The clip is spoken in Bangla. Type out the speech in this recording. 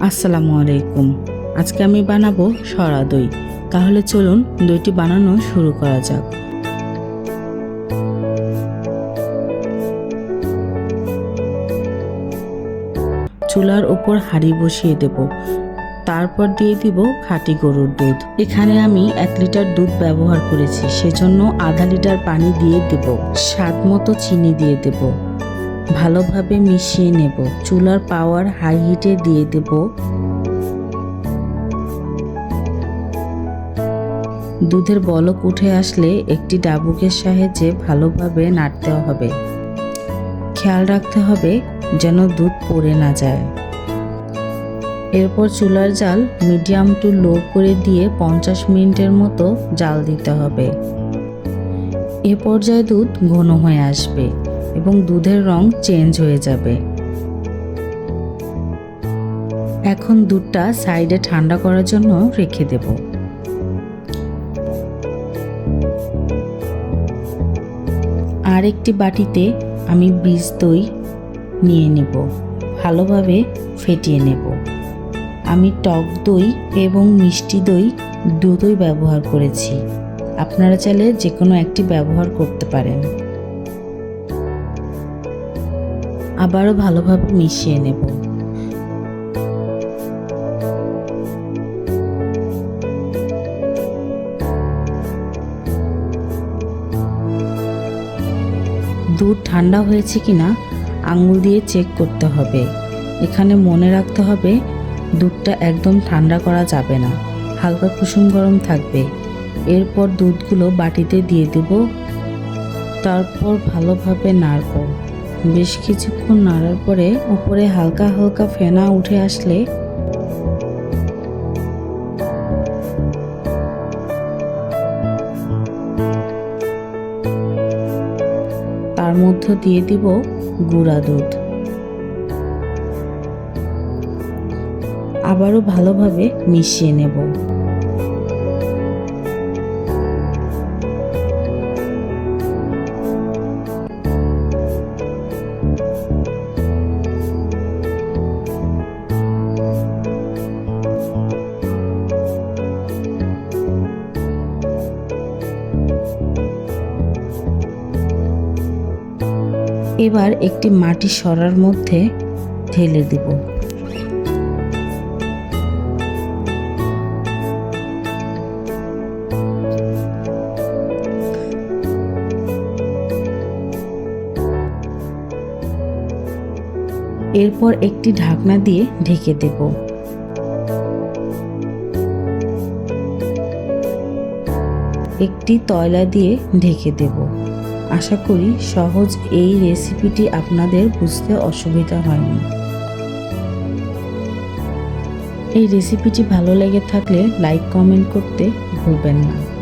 আসসালামু আলাইকুম। আজকে আমি বানাবো সরা দই। তাহলে চলুন দইটি বানানো শুরু করা যাক। চুলার উপর হাঁড়ি বসিয়ে দেব। তারপর দিয়ে দিব খাঁটি গরুর দুধ। এখানে আমি এক লিটার দুধ ব্যবহার করেছি, সেজন্য আধা লিটার পানি দিয়ে দেব। স্বাদ মতো চিনি দিয়ে দেব। ভালোভাবে মিশিয়ে নেব। চুলার পাওয়ার হাই হিটে দিয়ে দেব। দুধের বলক উঠে আসলে একটি ডাবুকের সাহায্যে ভালোভাবে নাড়তে হবে। খেয়াল রাখতে হবে যেন দুধ পড়ে না যায়। এরপর চুলার জাল মিডিয়াম টু লো করে দিয়ে পঞ্চাশ মিনিটের মতো জাল দিতে হবে। এ পর্যায়ে দুধ ঘন হয়ে আসবে। এবং দুধের রং চেঞ্জ হয়ে যাবে। এখন দুধটা সাইডে ঠান্ডা করার জন্য রেখে দেব। আর একটি বাটিতে আমি বীজ দই নিয়ে নেব। ভালোভাবে ফেটিয়ে নেব। আমি টক দই এবং মিষ্টি দই দুটোই ব্যবহার করেছি। আপনারা চাইলে যে কোনো একটি ব্যবহার করতে পারেন। আবারও ভালোভাবে মিশিয়ে নেব। দুধ ঠান্ডা হয়েছে কিনা আঙুল দিয়ে চেক করতে হবে। এখানে মনে রাখতে হবে, দুধটা একদম ঠান্ডা করা যাবে না, হালকা কুসুম গরম থাকবে। এরপর দুধগুলো বাটিতে দিয়ে দেব, তারপর ভালোভাবে নাড়ব। বেশ কিছুক্ষণ নাড়ার পরে উপরে হালকা হালকা ফেনা উঠে আসলে তার মধ্যে দিয়ে দিব গুঁড়া দুধ। আবারও ভালোভাবে মিশিয়ে নেব। এবার একটি মাটি সরার মধ্যে ঢেলে দেব। এরপর একটি ঢাকনা দিয়ে ঢেকে দেব। একটি তয়লা দিয়ে ঢেকে দেব। আশা করি সহজ এই রেসিপিটি আপনাদের বুঝতে অসুবিধা হয়নি। এই রেসিপিটি ভালো লেগে থাকলে লাইক কমেন্ট করতে ভুলবেন না।